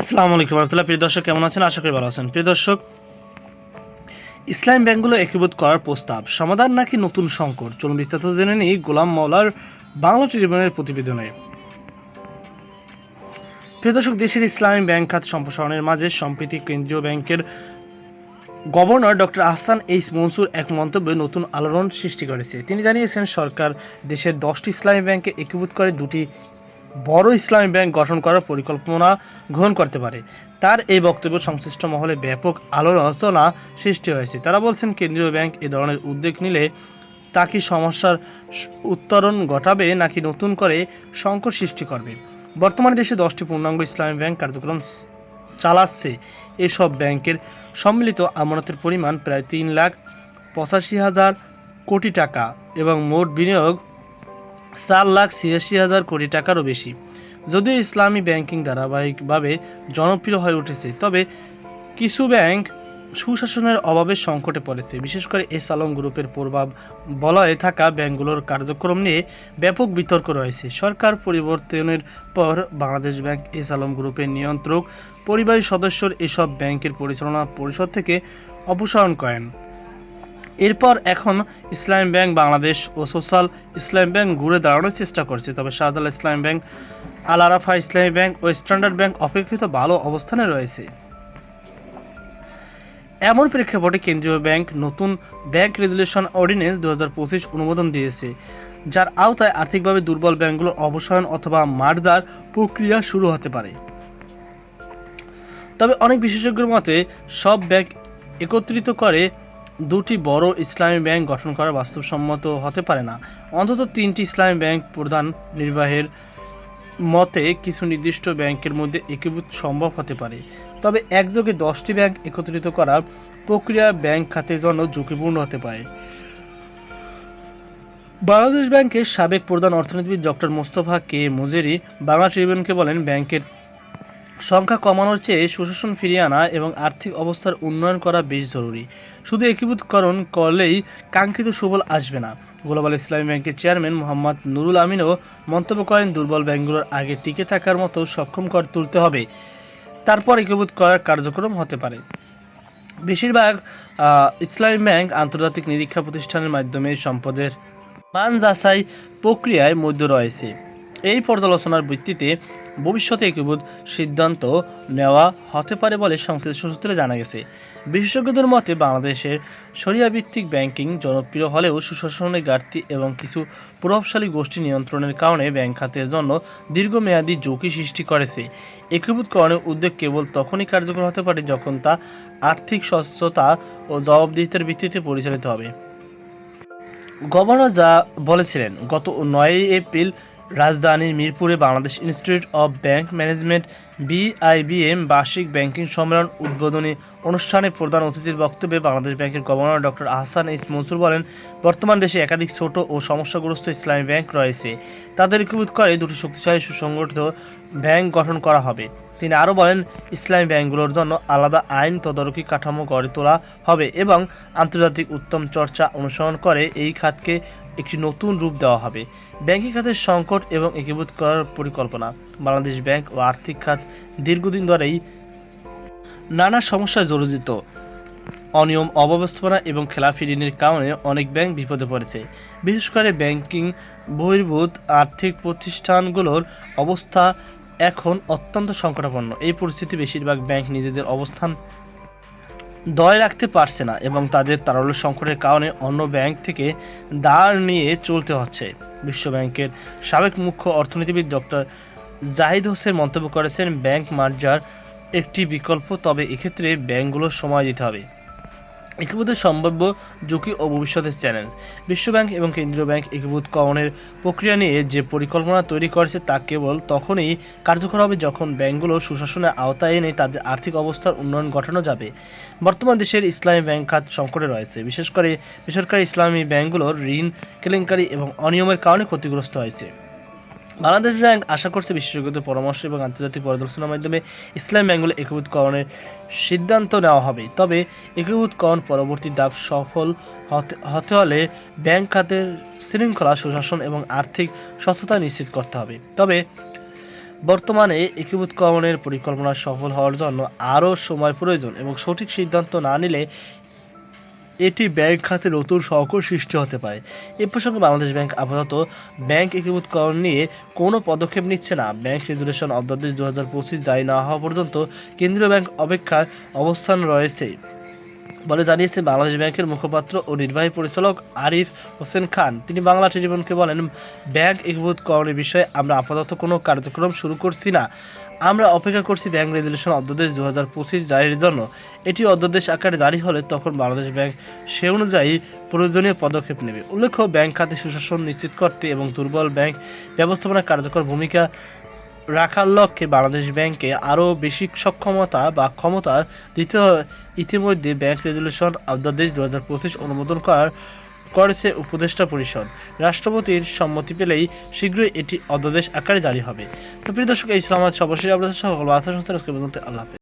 আসসালামু আলাইকুম রহমতুল্লাহ। প্রিয় দর্শক, কেমন আছেন? আশা করি ভালো আছেন। প্রিয় দর্শক, ইসলাম ব্যাংকগুলো একীভূত করার প্রস্তাব, সমাধান নাকি নতুন সংকট? চলুন বিস্তারিত জেনে নিই গোলাম মাওলার বাংলা ট্রিবিউনের প্রতিবেদনে। প্রিয় দর্শক, দেশের ইসলামী ব্যাংক খাত সম্প্রসারণের মাঝে সম্প্রতি কেন্দ্রীয় ব্যাংকের governor doctor Ahsan H Mansur এক মন্তব্যে নতুন আলোড়ন সৃষ্টি করেছে। তিনি জানিয়েছেন, সরকার দেশের দশটি ইসলামী ব্যাংকে একীভূত করে দুটি বড় ইসলামী ব্যাংক গঠন করার পরিকল্পনা গ্রহণ করতে পারে। তার এই বক্তব্য সংশ্লিষ্ট মহলে ব্যাপক আলোচনা সৃষ্টি হয়েছে। তারা বলছেন, কেন্দ্রীয় ব্যাংক এ ধরনের উদ্যোগ নিলে তা কি সমস্যার উত্তরণ ঘটাবে নাকি নতুন করে সংকট সৃষ্টি করবে। বর্তমানে দেশে দশটি পূর্ণাঙ্গ ইসলামী ব্যাংক কার্যক্রম চালাচ্ছে। এসব ব্যাংকের সম্মিলিত আমানতের পরিমাণ প্রায় তিন লাখ পঁচাশি হাজার কোটি টাকা এবং মোট বিনিয়োগ চার লাখ ছিয়াশি হাজার কোটি টাকারও বেশি। যদিও ইসলামী ব্যাংকিং ধারাবাহিকভাবে জনপ্রিয় হয়ে উঠেছে, তবে কিছু ব্যাংক সুশাসনের অভাবে সংকটে পড়েছে। বিশেষ করে এস আলম গ্রুপের প্রভাব বলয়ে থাকা ব্যাংকগুলোর কার্যক্রম নিয়ে ব্যাপক বিতর্ক রয়েছে। সরকার পরিবর্তনের পর বাংলাদেশ ব্যাংক, এস আলম গ্রুপের নিয়ন্ত্রক, পরিবারের সদস্যর এসব ব্যাংকের পরিচালনা পরিষদ থেকে অপসারণ করেন। এরপর এখন ইসলাম ব্যাংক বাংলাদেশ ও সোশ্যাল ইসলাম ব্যাংক ঘুরে দাঁড়ানোর চেষ্টা করছে। তবে শাহজাল ইসলাম ব্যাংক, আল আরাফা ইসলামী ব্যাংক ও স্ট্যান্ডার্ড ব্যাংক অপেক্ষিত ভালো অবস্থানে রয়েছে। এমন প্রেক্ষাপটে কেন্দ্রীয় ব্যাংক নতুন ব্যাংক রেগুলেশন অর্ডিন্যান্স দু অনুমোদন দিয়েছে, যার আওতায় আর্থিকভাবে দুর্বল ব্যাংকগুলোর অবসায়ন অথবা মার্জার প্রক্রিয়া শুরু হতে পারে। তবে অনেক বিশেষজ্ঞের মতে, সব ব্যাংক একত্রিত করে দুটি বড় ইসলামী ব্যাংক গঠন করা বাস্তবসম্মত হতে পারে না। অন্তত তিনটি ইসলামী ব্যাংক প্রধান নির্বাহের মতে কিছু নির্দিষ্ট ব্যাংকের মধ্যে একীভূত সম্ভব হতে পারে। তবে একযোগে দশটি ব্যাংক একত্রিত করা প্রক্রিয়া ব্যাংক খাতের জন্য ঝুঁকিপূর্ণ হতে পারে। বাংলাদেশ ব্যাংকের সাবেক প্রধান অর্থনীতিবিদ ডক্টর মোস্তফা কে মুজেরি বাংলা ট্রিবিউনকে বলেন, ব্যাংকের সংখ্যা কমানোর চেয়ে সুশাসন ফিরিয়ে আনা এবং আর্থিক অবস্থার উন্নয়ন করা বেশ জরুরি। শুধু একীভূতকরণ করলেই কাঙ্ক্ষিত সুফল আসবে না। গ্লোবাল ইসলামী ব্যাংকের চেয়ারম্যান মোহাম্মদ নুরুল আমিনও মন্তব্য করেন, দুর্বল ব্যাংকগুলোর আগে টিকে থাকার মতো সক্ষম কর তুলতে হবে। তারপর একীভূত করার কার্যক্রম হতে পারে। বেশিরভাগ ইসলামী ব্যাংক আন্তর্জাতিক নিরীক্ষা প্রতিষ্ঠানের মাধ্যমে সম্পদের মান যাচাই প্রক্রিয়ায় মধ্যে রয়েছে। এই পর্যালোচনার ভিত্তিতে ভবিষ্যতে একীভূত সিদ্ধান্ত নেওয়া হতে পারে বলে সংশ্লিষ্ট সূত্রে জানা গেছে। বিশেষজ্ঞদের মতে, বাংলাদেশের সরিয়া ভিত্তিক ব্যাংকিং জনপ্রিয় হলেও সুশাসনের ঘাটতি এবং কিছু প্রভাবশালী গোষ্ঠী নিয়ন্ত্রণের কারণে ব্যাংক খাতের জন্য দীর্ঘমেয়াদী ঝুঁকি সৃষ্টি করেছে। একীভূতকরণের উদ্যোগ কেবল তখনই কার্যকর হতে পারে যখন তা আর্থিক স্বচ্ছতা ও জবাবদিহিতার ভিত্তিতে পরিচালিত হবে। গভর্নর যা বলেছিলেন, গত নয়ই এপ্রিল রাজধানীর মিরপুরে Bangladesh Institute of Bank Management, BIBM বার্ষিক ব্যাংকিং সম্মেলন উদ্বোধনী অনুষ্ঠানে প্রধান অতিথির বক্তব্যে বাংলাদেশ ব্যাংকের governor doctor Ahsan H Mansur বলেন, বর্তমান দেশে একাধিক ছোট ও সমস্যাগ্রস্ত ইসলামী ব্যাংক রয়েছে। তাদের একীভূত করে দুটি শক্তিশালী সুসংগঠিত ব্যাংক গঠন করা হবে। তিনি আরও বলেন, ইসলামী ব্যাংকগুলোর জন্য আলাদা আইন তদারকি কাঠামো গড়ে তোলা হবে এবং আন্তর্জাতিক উত্তম চর্চা অনুসরণ করে এই খাতকে একটি নতুন রূপ দেওয়া হবে। ব্যাংকিং খাতের সংকট এবং একীভূত করার পরিকল্পনা। বাংলাদেশ ব্যাংক ও আর্থিক খাত দীর্ঘদিন ধরেই নানা সমস্যায় জর্জরিত। অনিয়ম, অব্যবস্থাপনা এবং খেলাফি ঋণের কারণে অনেক ব্যাংক বিপদে পড়েছে। বিশেষ করে ব্যাংকিং বহির্ভূত আর্থিক প্রতিষ্ঠানগুলোর অবস্থা এখন অত্যন্ত সংকটাপন্ন। এই পরিস্থিতি বেশিরভাগ ব্যাংক নিজেদের অবস্থান দয় রাখতে পারছে না এবং তাদের তারল্য সংকটের কারণে অন্য ব্যাংক থেকে দাঁড় নিয়ে চলতে হচ্ছে। বিশ্ব ব্যাংকের সাবেক মুখ্য অর্থনীতিবিদ ডক্টর জাহিদ হোসেন মন্তব্য করেছেন, ব্যাংক মার্জার একটি বিকল্প, তবে এক্ষেত্রে ব্যাংকগুলোর সময় দিতে হবে। একীভূত সম্ভাব্য ঝুঁকি ও ভবিষ্যতের চ্যালেঞ্জ বিশ্বব্যাংক এবং কেন্দ্রীয় ব্যাংক একীভূতকরণের প্রক্রিয়া নিয়ে যে পরিকল্পনা তৈরি করেছে তা কেবল তখনই কার্যকর হবে যখন ব্যাংকগুলো সুশাসনের আওতায় এনে তাদের আর্থিক অবস্থার উন্নয়ন ঘটানো যাবে। বর্তমান দেশের ইসলামী ব্যাংক খাত সংকটে রয়েছে। বিশেষ করে বেসরকারি ইসলামী ব্যাংকগুলোর ঋণ, কেলেঙ্কারি এবং অনিয়মের কারণে ক্ষতিগ্রস্ত হয়েছে। বাংলাদেশ ব্যাংক আশা করছে বিশেষজ্ঞদের পরামর্শ এবং আন্তর্জাতিক পরিদর্শনের মাধ্যমে ইসলাম ব্যাংকগুলো একীভূতকরণের সিদ্ধান্ত নেওয়া হবে। তবে একীভূতকরণ পরবর্তী ধাপ সফল হতে হতে হলে ব্যাংক খাতের শৃঙ্খলা, সুশাসন এবং আর্থিক স্বচ্ছতা নিশ্চিত করতে হবে। তবে বর্তমানে একীভূতকরণের পরিকল্পনা সফল হওয়ার জন্য আরও সময় প্রয়োজন এবং সঠিক সিদ্ধান্ত না নিলে এটি ব্যাংক খাতে নতুন সংকট সৃষ্টি হতে পারে। এ প্রসঙ্গে বাংলাদেশ ব্যাংক আপাতত ব্যাংক একীভূতকরণ নিয়ে কোনো পদক্ষেপ নিচ্ছে না। ব্যাংক রেজুলেশন অধ্যাদেশ দু হাজার পঁচিশ জারি না হওয়া পর্যন্ত কেন্দ্রীয় ব্যাংক অপেক্ষার অবস্থান রয়েছে। বলে জানিয়েছে বাংলাদেশ ব্যাংকের মুখপাত্র ও নির্বাহী পরিচালক আরিফ হোসেন খান। তিনি বাংলা ট্রিবিউনকে বলেন, ব্যাংক একীভূতকরণের বিষয়ে আমরা আপাতত কোনো কার্যক্রম শুরু করছি না। আমরা অপেক্ষা করছি ব্যাংক রেজুলেশন অধ্যাদেশ দু হাজার পঁচিশ জারির জন্য। এটি অধ্যাদেশ আকারে জারি হলে তখন বাংলাদেশ ব্যাংক সে অনুযায়ী প্রয়োজনীয় পদক্ষেপ নেবে। উল্লেখ্য, ব্যাংক খাতে সুশাসন নিশ্চিত করতে এবং দুর্বল ব্যাংক ব্যবস্থাপনা কার্যকর ভূমিকা রাখার লক্ষ্যে বাংলাদেশ ব্যাংকে আরও বেশি সক্ষমতা বা ক্ষমতা দিতে ইতিমধ্যে ব্যাংক রেজুলেশন অধ্যাদেশ দু হাজার পঁচিশ অনুমোদন করার করেছে উপদেষ্টা পরিষদ। রাষ্ট্রপতির সম্মতি পেলেই শীঘ্রই এটি অধ্যাদেশ আকারে জারি হবে। তো প্রিয় দর্শক, এই ছিল আমাদের সর্বশেষ আপনাদের সকল পর্যন্ত আল্লাহ।